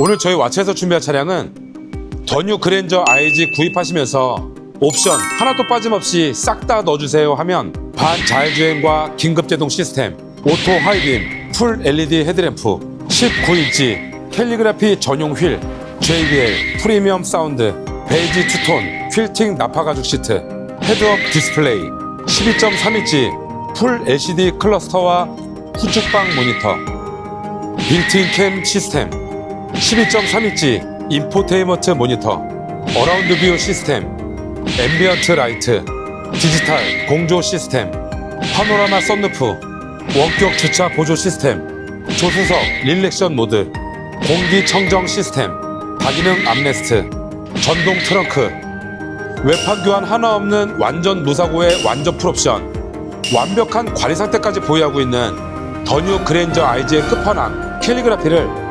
오늘 저희 와치에서 준비한 차량은 더뉴 그랜저 IG 구입하시면서 옵션 하나도 빠짐없이 싹 다 넣어주세요 하면 반 자율주행과 긴급제동 시스템, 오토 하이빔, 풀 LED 헤드램프, 19인치 캘리그라피 전용 휠, JBL 프리미엄 사운드, 베이지 투톤, 퀼팅 나파 가죽 시트, 헤드업 디스플레이, 12.3인치 풀 LCD 클러스터와 후축방 모니터, 빌트인 캠 시스템, 12.3인치 인포테인먼트 모니터, 어라운드 뷰 시스템, 앰비언트 라이트, 디지털 공조 시스템, 파노라마 썬루프, 원격 주차 보조 시스템, 조수석 릴렉션 모드, 공기 청정 시스템, 다기능 암레스트, 전동 트렁크, 외판 교환 하나 없는 완전 무사고의 완전 풀옵션, 완벽한 관리 상태까지 보유하고 있는 더뉴 그랜저 IG의 끝판왕 캘리그라피를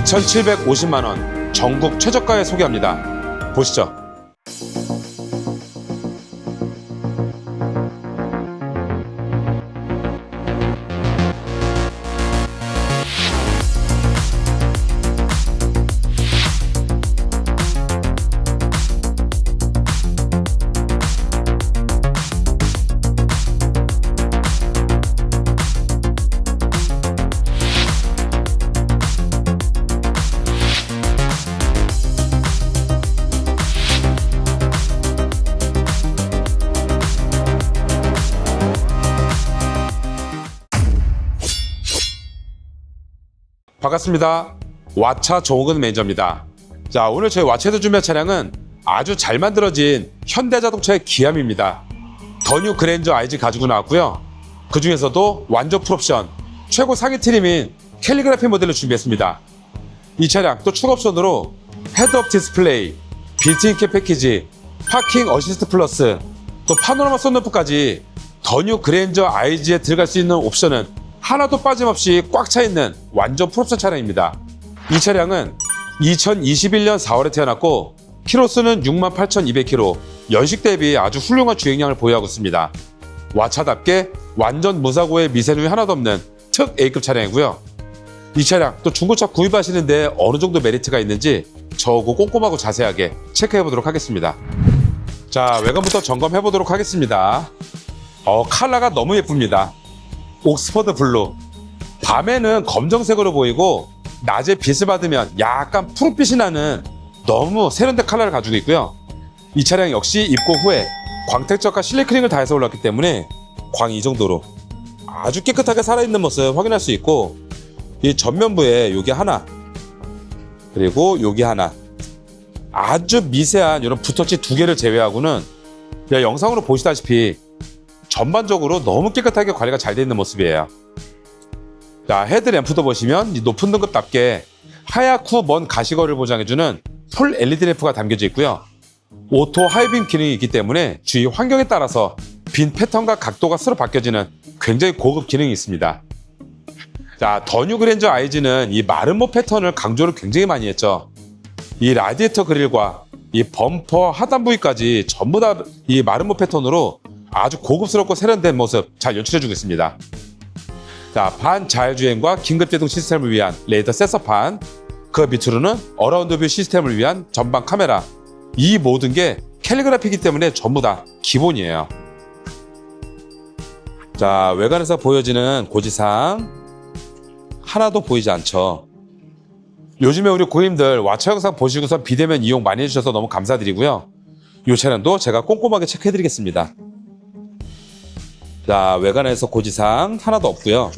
2,750만 원 전국 최저가에 소개합니다. 보시죠. 반갑습니다. 와차 정호근 매니저입니다. 자, 오늘 저희 와차에서 준비한 차량은 아주 잘 만들어진 현대자동차의 기함입니다. 더뉴 그랜저 IG 가지고 나왔고요. 그 중에서도 완전 풀옵션, 최고 상위 트림인 캘리그라피 모델을 준비했습니다. 이 차량 또 추가 옵션으로 헤드업 디스플레이, 빌트인 캠 패키지, 파킹 어시스트 플러스, 또 파노라마 썬루프까지 더뉴 그랜저 IG에 들어갈 수 있는 옵션은 하나도 빠짐없이 꽉 차 있는 완전 풀옵션 차량입니다. 이 차량은 2021년 4월에 태어났고 키로수는 68,200km, 연식 대비 아주 훌륭한 주행량을 보유하고 있습니다. 와차답게 완전 무사고의 미세누이 하나도 없는 특 A급 차량이고요. 이 차량 또 중고차 구입하시는데 어느 정도 메리트가 있는지 저거 꼼꼼하고 자세하게 체크해 보도록 하겠습니다. 자 외관부터 점검해 보도록 하겠습니다. 어 컬러가 너무 예쁩니다. 옥스퍼드 블루. 밤에는 검정색으로 보이고 낮에 빛을 받으면 약간 푸른빛이 나는 너무 세련된 컬러를 가지고 있고요. 이 차량 역시 입고 후에 광택적과 실리크링을 다해서 올랐기 때문에 광이 정도로 아주 깨끗하게 살아있는 모습 확인할 수 있고 이 전면부에 여기 하나 그리고 여기 하나 아주 미세한 이런 붓터치 두 개를 제외하고는 영상으로 보시다시피 전반적으로 너무 깨끗하게 관리가 잘 되어 있는 모습이에요. 자, 헤드램프도 보시면 이 높은 등급답게 하얗고 먼 가시거리를 보장해주는 풀 LED 램프가 담겨져 있고요. 오토 하이빔 기능이 있기 때문에 주위 환경에 따라서 빈 패턴과 각도가 서로 바뀌어지는 굉장히 고급 기능이 있습니다. 자, 더뉴 그랜저 IG는 이 마름모 패턴을 강조를 굉장히 많이 했죠. 이 라디에이터 그릴과 이 범퍼 하단 부위까지 전부 다 이 마름모 패턴으로 아주 고급스럽고 세련된 모습 잘 연출해주고 있습니다. 자, 반자율주행과 긴급제동 시스템을 위한 레이더 센서판, 그 밑으로는 어라운드 뷰 시스템을 위한 전방 카메라, 이 모든 게 캘리그라피이기 때문에 전부 다 기본이에요. 자, 외관에서 보여지는 고지상 하나도 보이지 않죠. 요즘에 우리 고객님들 와차 영상 보시고서 비대면 이용 많이 해주셔서 너무 감사드리고요. 이 차량도 제가 꼼꼼하게 체크해드리겠습니다. 자, 외관에서 고지상 하나도 없고요.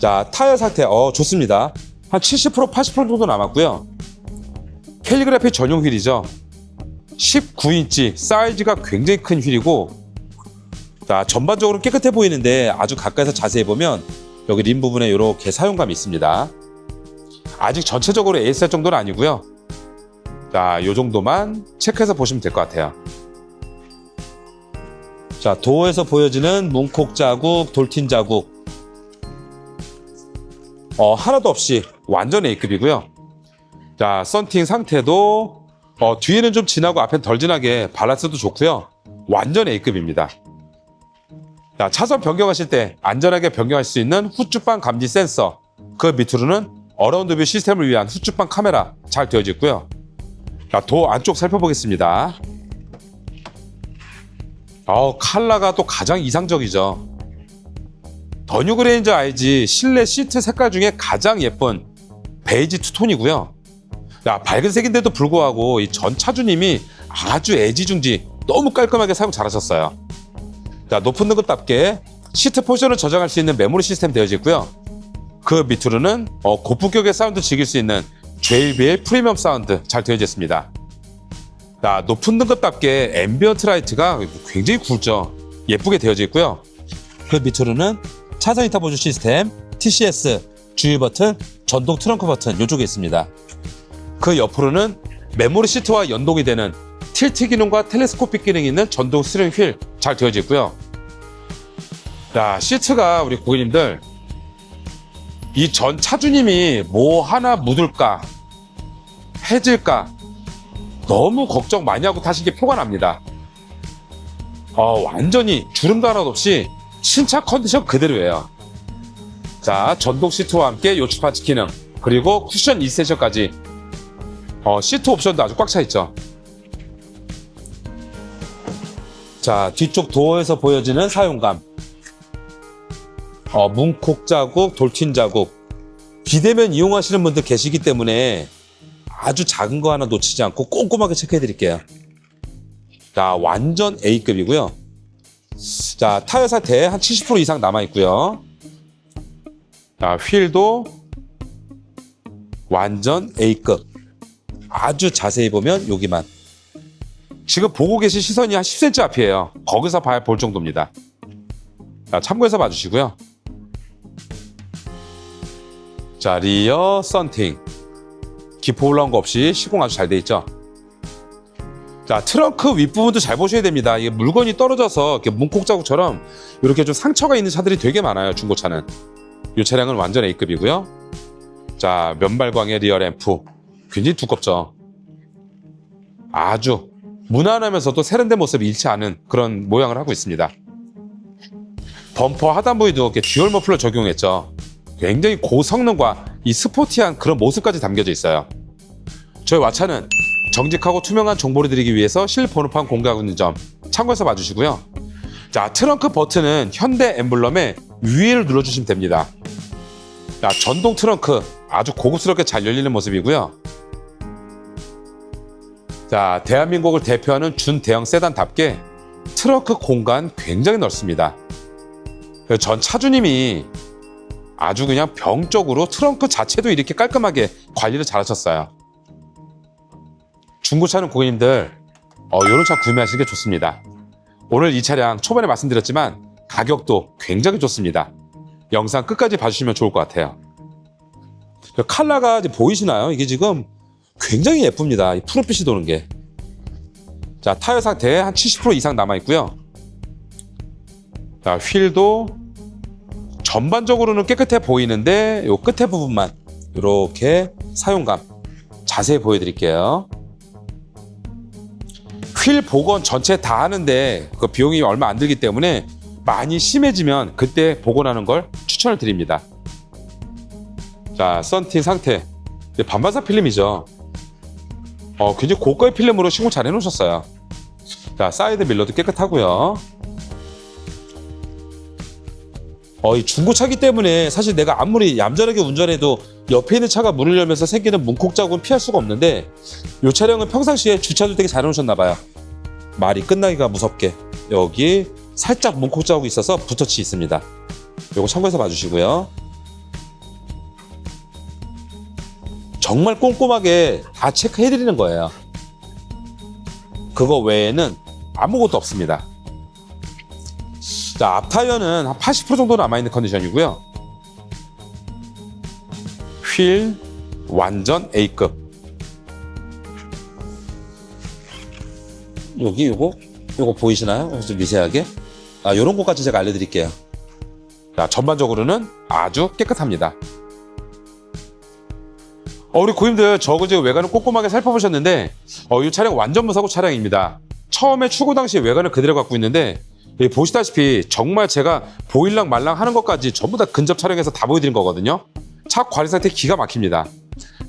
자, 타이어 상태, 어, 좋습니다. 한 70%, 80% 정도 남았고요. 캘리그라피 전용 휠이죠. 19인치 사이즈가 굉장히 큰 휠이고, 자, 전반적으로 깨끗해 보이는데 아주 가까이서 자세히 보면 여기 림 부분에 이렇게 사용감이 있습니다. 아직 전체적으로 ASR 정도는 아니고요. 자, 요 정도만 체크해서 보시면 될 것 같아요. 자, 도어에서 보여지는 문콕 자국, 돌틴 자국. 어, 하나도 없이 완전 A급이고요. 자, 썬팅 상태도 어, 뒤에는 좀 진하고 앞엔 덜 진하게 밸런스도 좋고요. 완전 A급입니다. 자, 차선 변경하실 때 안전하게 변경할 수 있는 후추방 감지 센서. 그 밑으로는 어라운드 뷰 시스템을 위한 후측방 카메라 잘 되어져 있고요. 자, 도 안쪽 살펴보겠습니다. 어, 칼라가 또 가장 이상적이죠. 더 뉴 그레인저 IG 실내 시트 색깔 중에 가장 예쁜 베이지 투톤이고요. 야, 밝은 색인데도 불구하고 이 전 차주님이 아주 애지중지 너무 깔끔하게 사용 잘하셨어요. 자, 높은 등급답게 시트 포션을 저장할 수 있는 메모리 시스템 되어져 있고요. 그 밑으로는 어, 고품격의 사운드 즐길 수 있는 JBL 프리미엄 사운드 잘 되어져 있습니다. 자, 높은 등급답게 앰비언트 라이트가 굉장히 굵죠. 예쁘게 되어져 있고요. 그 밑으로는 차선 이타보조 시스템, TCS, 주유 버튼, 전동 트렁크 버튼 이쪽에 있습니다. 그 옆으로는 메모리 시트와 연동이 되는 틸트 기능과 텔레스코픽 기능이 있는 전동 스티링 휠 잘 되어져 있고요. 자, 시트가 우리 고객님들 이 전 차주님이 뭐 하나 묻을까 해질까 너무 걱정 많이 하고 타신 게 표가 납니다. 어, 완전히 주름도 하나도 없이 신차 컨디션 그대로예요. 자, 전동 시트와 함께 요추파츠 기능 그리고 쿠션 2세션까지 어, 시트 옵션도 아주 꽉 차 있죠. 자, 뒤쪽 도어에서 보여지는 사용감. 어, 문콕 자국, 돌튄 자국. 비대면 이용하시는 분들 계시기 때문에 아주 작은 거 하나 놓치지 않고 꼼꼼하게 체크해 드릴게요. 자, 완전 A급이고요. 자, 타이어 상태 한 70% 이상 남아 있고요. 자, 휠도 완전 A급. 아주 자세히 보면 여기만. 지금 보고 계신 시선이 한 10cm 앞이에요. 거기서 봐야 볼 정도입니다. 자, 참고해서 봐주시고요. 자, 리어 썬팅. 기포 올라온 거 없이 시공 아주 잘 돼 있죠. 자, 트렁크 윗부분도 잘 보셔야 됩니다. 이게 물건이 떨어져서 이렇게 문콕 자국처럼 이렇게 좀 상처가 있는 차들이 되게 많아요. 중고차는. 이 차량은 완전 A급이고요. 자, 면발광의 리어 램프. 굉장히 두껍죠. 아주 무난하면서도 세련된 모습이 잃지 않은 그런 모양을 하고 있습니다. 범퍼 하단부에도 이렇게 듀얼 머플러 적용했죠. 굉장히 고성능과 이 스포티한 그런 모습까지 담겨져 있어요. 저희 와차는 정직하고 투명한 정보를 드리기 위해서 실번호판 공개하고 있는 점 참고해서 봐주시고요. 자, 트렁크 버튼은 현대 엠블럼의 위를 눌러주시면 됩니다. 자, 전동 트렁크 아주 고급스럽게 잘 열리는 모습이고요. 자, 대한민국을 대표하는 준대형 세단답게 트렁크 공간 굉장히 넓습니다. 전 차주님이 아주 그냥 병적으로 트렁크 자체도 이렇게 깔끔하게 관리를 잘 하셨어요. 중고차는 고객님들 어, 이런 차 구매하시는 게 좋습니다. 오늘 이 차량 초반에 말씀드렸지만 가격도 굉장히 좋습니다. 영상 끝까지 봐주시면 좋을 것 같아요. 그 칼라가 이제 보이시나요? 이게 지금 굉장히 예쁩니다. 이 푸른빛이 도는 게. 자, 타이어 상태 한 70% 이상 남아 있고요. 자, 휠도 전반적으로는 깨끗해 보이는데 요 끝에 부분만 이렇게 사용감 자세히 보여드릴게요. 휠 복원 전체 다 하는데 그 비용이 얼마 안 들기 때문에 많이 심해지면 그때 복원하는 걸 추천을 드립니다. 자, 썬팅 상태. 반반사 필름이죠. 어, 굉장히 고가의 필름으로 시공 잘 해놓으셨어요. 자, 사이드 밀러도 깨끗하고요. 어, 이 중고차기 때문에 사실 내가 아무리 얌전하게 운전해도 옆에 있는 차가 문을 열면서 생기는 문콕 자국은 피할 수가 없는데 이 차량은 평상시에 주차도 되게 잘 해놓으셨나 봐요. 말이 끝나기가 무섭게 여기 살짝 문콕 자국이 있어서 붓터치 있습니다. 요거 참고해서 봐주시고요. 정말 꼼꼼하게 다 체크해드리는 거예요. 그거 외에는 아무것도 없습니다. 자, 앞 타이어는 한 80% 정도 남아있는 컨디션이고요. 휠 완전 A급. 여기 요거 요거 보이시나요? 좀 미세하게. 아, 요런 것까지 제가 알려드릴게요. 자, 전반적으로는 아주 깨끗합니다. 어, 우리 고객님들 저 그제 외관을 꼼꼼하게 살펴보셨는데 어, 이 차량 완전 무사고 차량입니다. 처음에 출고 당시 외관을 그대로 갖고 있는데 예, 보시다시피 정말 제가 보일랑 말랑 하는 것까지 전부 다 근접 촬영해서 다 보여드린 거거든요. 차 관리 상태 기가 막힙니다.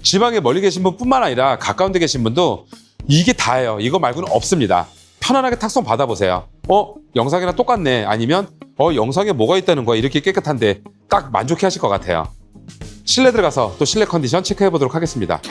지방에 멀리 계신 분뿐만 아니라 가까운 데 계신 분도 이게 다예요. 이거 말고는 없습니다. 편안하게 탁송 받아보세요. 어? 영상이랑 똑같네. 아니면 어? 영상에 뭐가 있다는 거야. 이렇게 깨끗한데 딱 만족해 하실 것 같아요. 실내 들어가서 또 실내 컨디션 체크해 보도록 하겠습니다.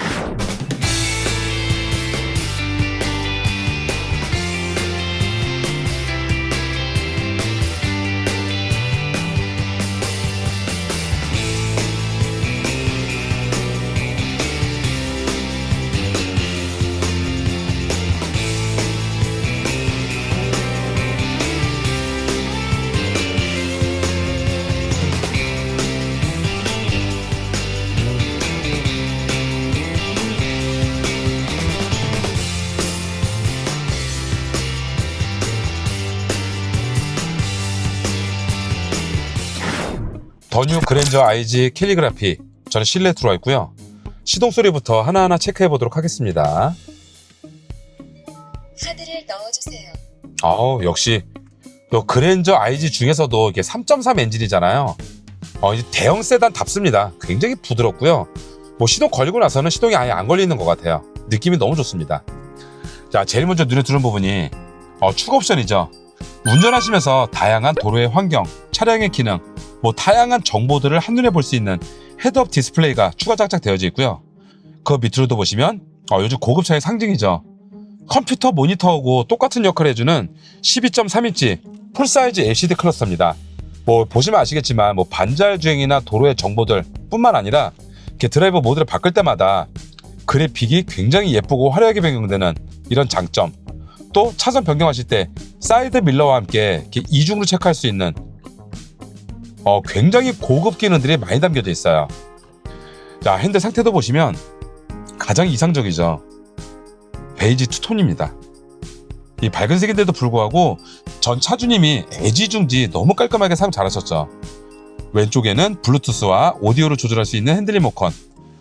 더뉴 그랜저 IG 캘리그라피 저는 실내 들어와 있고요. 시동 소리부터 하나하나 체크해 보도록 하겠습니다. 카드를 넣어주세요. 아우 역시 요 그랜저 IG 중에서도 이게 3.3 엔진이잖아요. 어, 이 대형 세단 답습니다. 굉장히 부드럽고요. 뭐 시동 걸리고 나서는 시동이 아예 안 걸리는 것 같아요. 느낌이 너무 좋습니다. 자, 제일 먼저 눈에 들어온 부분이 어, 추가 옵션이죠. 운전하시면서 다양한 도로의 환경, 차량의 기능, 뭐 다양한 정보들을 한눈에 볼 수 있는 헤드업 디스플레이가 추가 장착되어져 있고요. 그 밑으로도 보시면 어, 요즘 고급차의 상징이죠. 컴퓨터 모니터하고 똑같은 역할을 해주는 12.3인치 풀사이즈 LCD 클러스터입니다. 뭐 보시면 아시겠지만 뭐 반자율 주행이나 도로의 정보들 뿐만 아니라 드라이브 모드를 바꿀 때마다 그래픽이 굉장히 예쁘고 화려하게 변경되는 이런 장점 또 차선 변경하실 때 사이드 밀러와 함께 이중으로 체크할 수 있는 어, 굉장히 고급 기능들이 많이 담겨져 있어요. 자 핸들 상태도 보시면 가장 이상적이죠. 베이지 투톤입니다. 이 밝은 색인데도 불구하고 전 차주님이 애지중지 너무 깔끔하게 사용 잘하셨죠. 왼쪽에는 블루투스와 오디오를 조절할 수 있는 핸들 리모컨,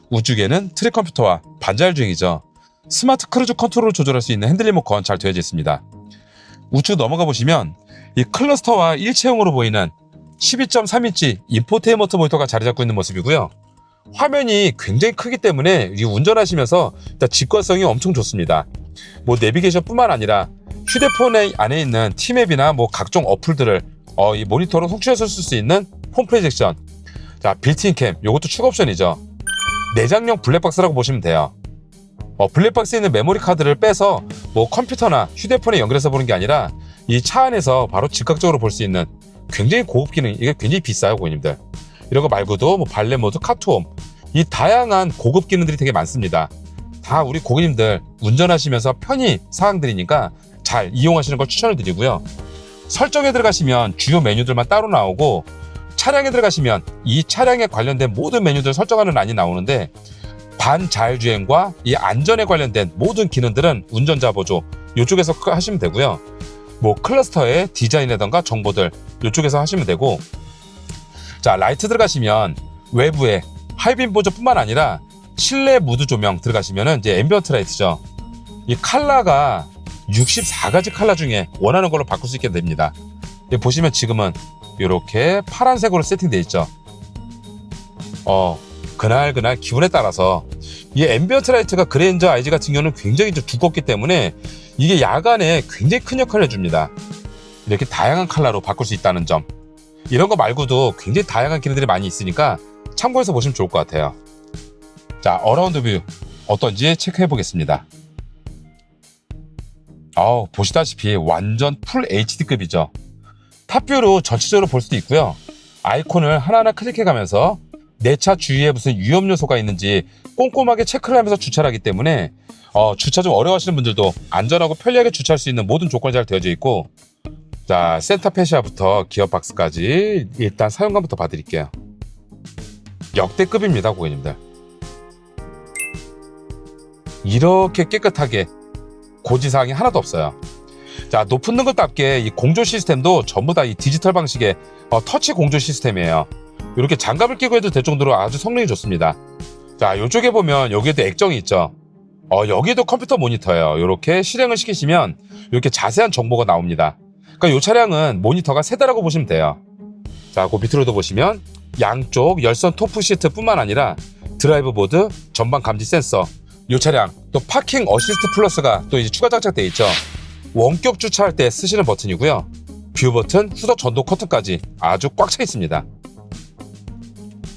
우측에는 트랙 컴퓨터와 반자율 주행이죠. 스마트 크루즈 컨트롤을 조절할 수 있는 핸들 리모컨 잘 되어져 있습니다. 우측 넘어가 보시면 이 클러스터와 일체형으로 보이는 12.3인치 인포테인먼트 모니터가 자리 잡고 있는 모습이고요. 화면이 굉장히 크기 때문에 이 운전하시면서 직관성이 엄청 좋습니다. 뭐 내비게이션뿐만 아니라 휴대폰에 안에 있는 티맵이나 뭐 각종 어플들을 어, 이 모니터로 송출해서 쓸 수 있는 홈 프로젝션. 자, 빌트인 캠 요것도 추가 옵션이죠. 내장형 블랙박스라고 보시면 돼요. 어, 블랙박스에 있는 메모리 카드를 빼서 뭐 컴퓨터나 휴대폰에 연결해서 보는 게 아니라 이 차 안에서 바로 즉각적으로 볼 수 있는 굉장히 고급 기능 이게 굉장히 비싸요 고객님들. 이런 거 말고도 뭐 발레 모드 카투홈. 이 다양한 고급 기능들이 되게 많습니다. 다 우리 고객님들 운전하시면서 편의 사항들이니까 잘 이용하시는 걸 추천을 드리고요. 설정에 들어가시면 주요 메뉴들만 따로 나오고 차량에 들어가시면 이 차량에 관련된 모든 메뉴들 설정하는 란이 나오는데 반자율주행과 이 안전에 관련된 모든 기능들은 운전자 보조 이쪽에서 하시면 되고요 뭐 클러스터의 디자인이라던가 정보들 이쪽에서 하시면 되고. 자 라이트 들어가시면 외부에 하이빔 보조뿐만 아니라 실내 무드 조명 들어가시면은 이제 앰비언트 라이트죠. 이 컬러가 64가지 컬러 중에 원하는 걸로 바꿀 수 있게 됩니다. 보시면 지금은 이렇게 파란색으로 세팅되어 있죠. 어 그날 그날 기분에 따라서 이 앰비언트 라이트가 그랜저 IG 같은 경우는 굉장히 좀 두껍기 때문에 이게 야간에 굉장히 큰 역할을 해줍니다. 이렇게 다양한 컬러로 바꿀 수 있다는 점. 이런 거 말고도 굉장히 다양한 기능들이 많이 있으니까 참고해서 보시면 좋을 것 같아요. 자, 어라운드 뷰 어떤지 체크해 보겠습니다. 어우, 보시다시피 완전 풀 HD급이죠. 탑뷰로 전체적으로 볼 수도 있고요. 아이콘을 하나하나 클릭해 가면서 내 차 주위에 무슨 위험 요소가 있는지 꼼꼼하게 체크를 하면서 주차를 하기 때문에 어, 주차 좀 어려워하시는 분들도 안전하고 편리하게 주차할 수 있는 모든 조건이 잘 되어져 있고 자 센터 페시아부터 기어박스까지 일단 사용감부터 봐드릴게요. 역대급입니다 고객님들. 이렇게 깨끗하게 고지사항이 하나도 없어요. 자 높은 등급답게 이 공조 시스템도 전부 다 이 디지털 방식의 어, 터치 공조 시스템이에요 이렇게 장갑을 끼고 해도 될 정도로 아주 성능이 좋습니다 자 이쪽에 보면 여기에도 액정이 있죠 어, 여기도 컴퓨터 모니터예요. 이렇게 실행을 시키시면 이렇게 자세한 정보가 나옵니다. 그러니까 이 차량은 모니터가 세대라고 보시면 돼요. 자, 그 밑으로도 보시면 양쪽 열선 토프 시트뿐만 아니라 드라이브 보드, 전방 감지 센서, 이 차량 또 파킹 어시스트 플러스가 또 이제 추가 장착돼 있죠. 원격 주차할 때 쓰시는 버튼이고요. 뷰 버튼, 후석 전동 커튼까지 아주 꽉 차 있습니다.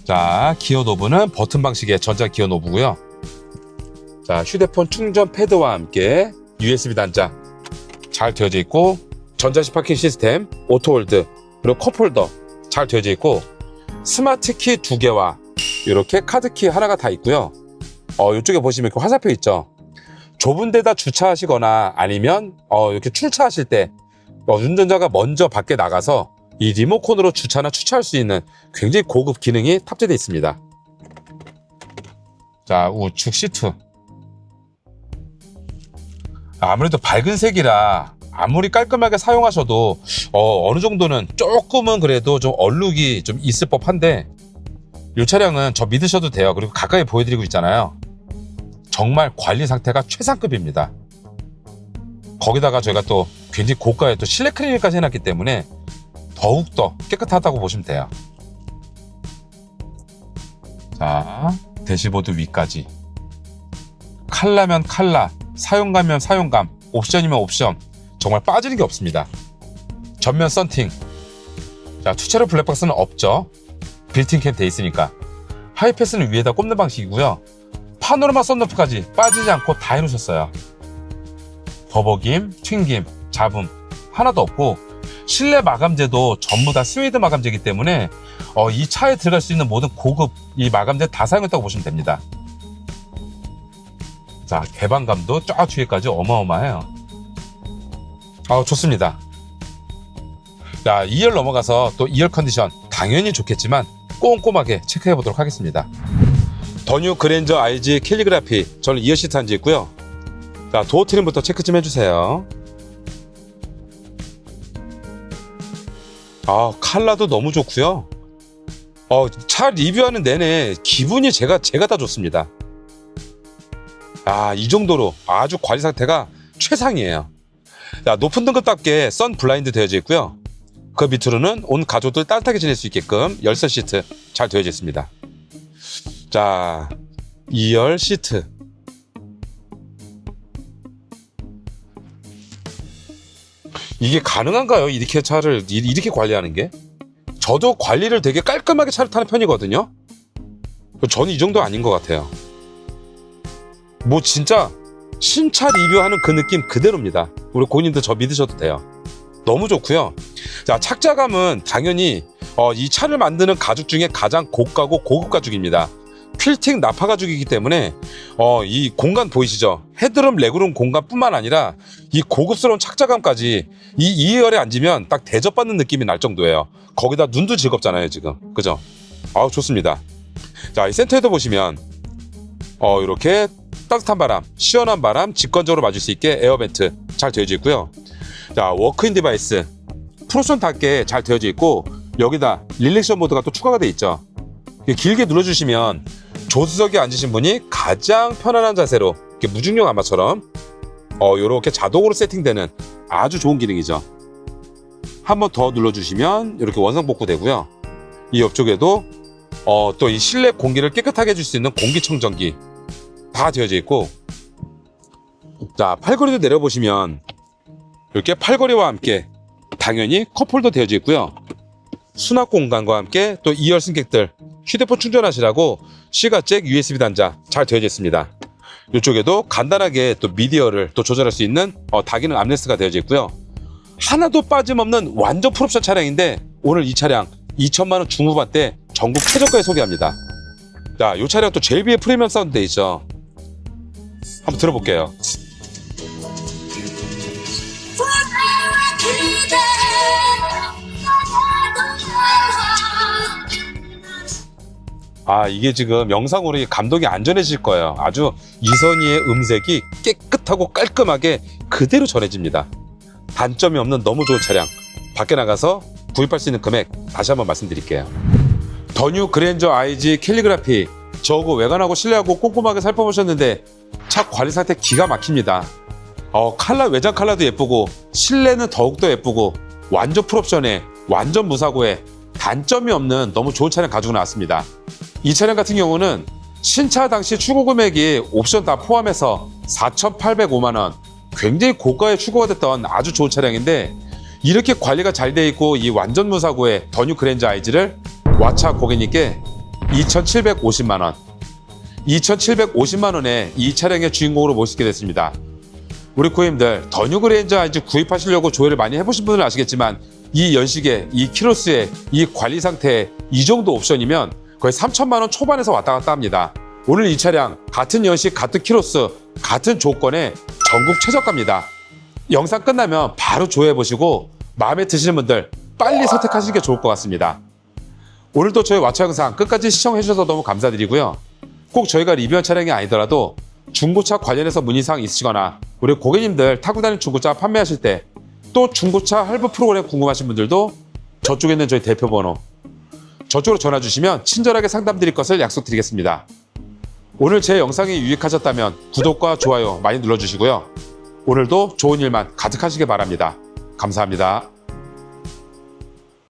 자, 기어 노브는 버튼 방식의 전자 기어 노브고요. 자, 휴대폰 충전 패드와 함께 USB 단자 잘 되어져 있고 전자식 파킹 시스템, 오토홀드, 그리고 컵홀더 잘 되어져 있고 스마트 키 두 개와 이렇게 카드 키 하나가 다 있고요. 어, 이쪽에 보시면 이렇게 화살표 있죠. 좁은 데다 주차하시거나 아니면 어, 이렇게 출차하실 때 어, 운전자가 먼저 밖에 나가서 이 리모컨으로 주차나 추차할 수 있는 굉장히 고급 기능이 탑재되어 있습니다. 자, 우측 시트. 아무래도 밝은 색이라 아무리 깔끔하게 사용하셔도 어, 어느 정도는 조금은 그래도 좀 얼룩이 좀 있을 법한데 이 차량은 저 믿으셔도 돼요. 그리고 가까이 보여드리고 있잖아요. 정말 관리 상태가 최상급입니다. 거기다가 저희가 또 굉장히 고가의 또 실내 클리닝까지 해놨기 때문에 더욱더 깨끗하다고 보시면 돼요. 자, 대시보드 위까지. 칼라면 칼라, 사용감면 사용감, 옵션이면 옵션. 정말 빠지는 게 없습니다. 전면 썬팅. 자, 투체로 블랙박스는 없죠. 빌트인 캠돼 있으니까. 하이패스는 위에다 꼽는 방식이고요. 파노라마 썬루프까지 빠지지 않고 다 해놓으셨어요. 버벅임, 튕김, 잡음 하나도 없고 실내 마감재도 전부 다 스웨이드 마감재이기 때문에 어, 이 차에 들어갈 수 있는 모든 고급 이 마감재 다 사용했다고 보시면 됩니다. 자 개방감도 쫙 뒤에까지 어마어마해요. 아 좋습니다. 자 2열 넘어가서 또 2열 컨디션 당연히 좋겠지만 꼼꼼하게 체크해 보도록 하겠습니다. 더뉴 그랜저 IG 캘리그라피 저는 2열 시트 앉아 있고요. 자 도어 트림부터 체크 좀 해주세요. 아 칼라도 너무 좋고요. 어, 차 리뷰하는 내내 기분이 제가 제가 다 좋습니다. 아, 이 정도로 아주 관리 상태가 최상이에요. 자, 높은 등급답게 선 블라인드 되어져 있고요. 그 밑으로는 온 가족들 따뜻하게 지낼 수 있게끔 열선 시트 잘 되어져 있습니다. 자, 2열 시트. 이게 가능한가요? 이렇게 차를 이- 이렇게 관리하는 게? 저도 관리를 되게 깔끔하게 차를 타는 편이거든요. 저는 이 정도 아닌 것 같아요. 뭐 진짜 신차 리뷰하는 그 느낌 그대로입니다. 우리 고객님들 저 믿으셔도 돼요. 너무 좋고요. 자 착자감은 당연히 어, 이 차를 만드는 가죽 중에 가장 고가고 고급 가죽입니다. 필팅 나파 가죽이기 때문에 어, 이 공간 보이시죠? 헤드룸, 레그룸 공간뿐만 아니라 이 고급스러운 착자감까지 이 2열에 앉으면 딱 대접받는 느낌이 날 정도예요. 거기다 눈도 즐겁잖아요, 지금. 그죠? 아우, 좋습니다. 자, 이 센터에도 보시면, 어, 이렇게 따뜻한 바람, 시원한 바람, 직관적으로 맞을 수 있게 에어벤트 잘 되어져 있고요. 자, 워크인 디바이스. 프로션답게 잘 되어져 있고, 여기다 릴렉션 모드가 또 추가가 돼 있죠. 길게 눌러주시면, 조수석에 앉으신 분이 가장 편안한 자세로, 이렇게 무중력 아마처럼, 어, 요렇게 자동으로 세팅되는 아주 좋은 기능이죠. 한 번 더 눌러주시면 이렇게 원상 복구 되고요. 이 옆쪽에도 어, 또 이 실내 공기를 깨끗하게 해줄 수 있는 공기청정기 다 되어져 있고 자 팔걸이도 내려보시면 이렇게 팔걸이와 함께 당연히 컵홀더 되어져 있고요. 수납 공간과 함께 또 2열 승객들 휴대폰 충전하시라고 시가잭 USB 단자 잘 되어져 있습니다. 이쪽에도 간단하게 또 미디어를 또 조절할 수 있는 어, 다기능 암레스가 되어져 있고요. 하나도 빠짐없는 완전 풀옵션 차량인데 오늘 이 차량 2천만 원 중후반대 전국 최저가에 소개합니다. 자, 이 차량 또 JB의 프리미엄 사운드 돼 있죠. 한번 들어볼게요. 아, 이게 지금 영상으로 이 감독이 안전해질 거예요. 아주 이선희의 음색이 깨끗하고 깔끔하게 그대로 전해집니다. 단점이 없는 너무 좋은 차량. 밖에 나가서 구입할 수 있는 금액 다시 한번 말씀드릴게요. 더뉴 그랜저 IG 캘리그라피 저거 외관하고 실내하고 꼼꼼하게 살펴보셨는데 차 관리 상태 기가 막힙니다. 어, 칼라 외장 칼라도 예쁘고 실내는 더욱더 예쁘고 완전 풀옵션에 완전 무사고에 단점이 없는 너무 좋은 차량 가지고 나왔습니다. 이 차량 같은 경우는 신차 당시 출고 금액이 옵션 다 포함해서 4,805만 원. 굉장히 고가에 출고가 됐던 아주 좋은 차량인데 이렇게 관리가 잘 돼 있고 이 완전 무사고의 더뉴 그랜저 아이즈를 와차 고객님께 2,750만 원. 2,750만 원에 이 차량의 주인공으로 모시게 됐습니다. 우리 고객님들 더뉴 그랜저 아이즈 구입하시려고 조회를 많이 해보신 분들은 아시겠지만 이 연식에 이 키로수에 이 관리 상태에 이 정도 옵션이면 거의 3천만 원 초반에서 왔다 갔다 합니다. 오늘 이 차량 같은 연식 같은 키로수 같은 조건에 전국 최저가입니다. 영상 끝나면 바로 조회해 보시고 마음에 드시는 분들 빨리 선택하시는 게 좋을 것 같습니다. 오늘도 저희 와차 영상 끝까지 시청해 주셔서 너무 감사드리고요. 꼭 저희가 리뷰한 차량이 아니더라도 중고차 관련해서 문의사항 있으시거나 우리 고객님들 타고 다니는 중고차 판매하실 때 또 중고차 할부 프로그램 궁금하신 분들도 저쪽에 있는 저희 대표 번호 저쪽으로 전화 주시면 친절하게 상담 드릴 것을 약속드리겠습니다. 오늘 제 영상이 유익하셨다면 구독과 좋아요 많이 눌러주시고요. 오늘도 좋은 일만 가득하시길 바랍니다. 감사합니다.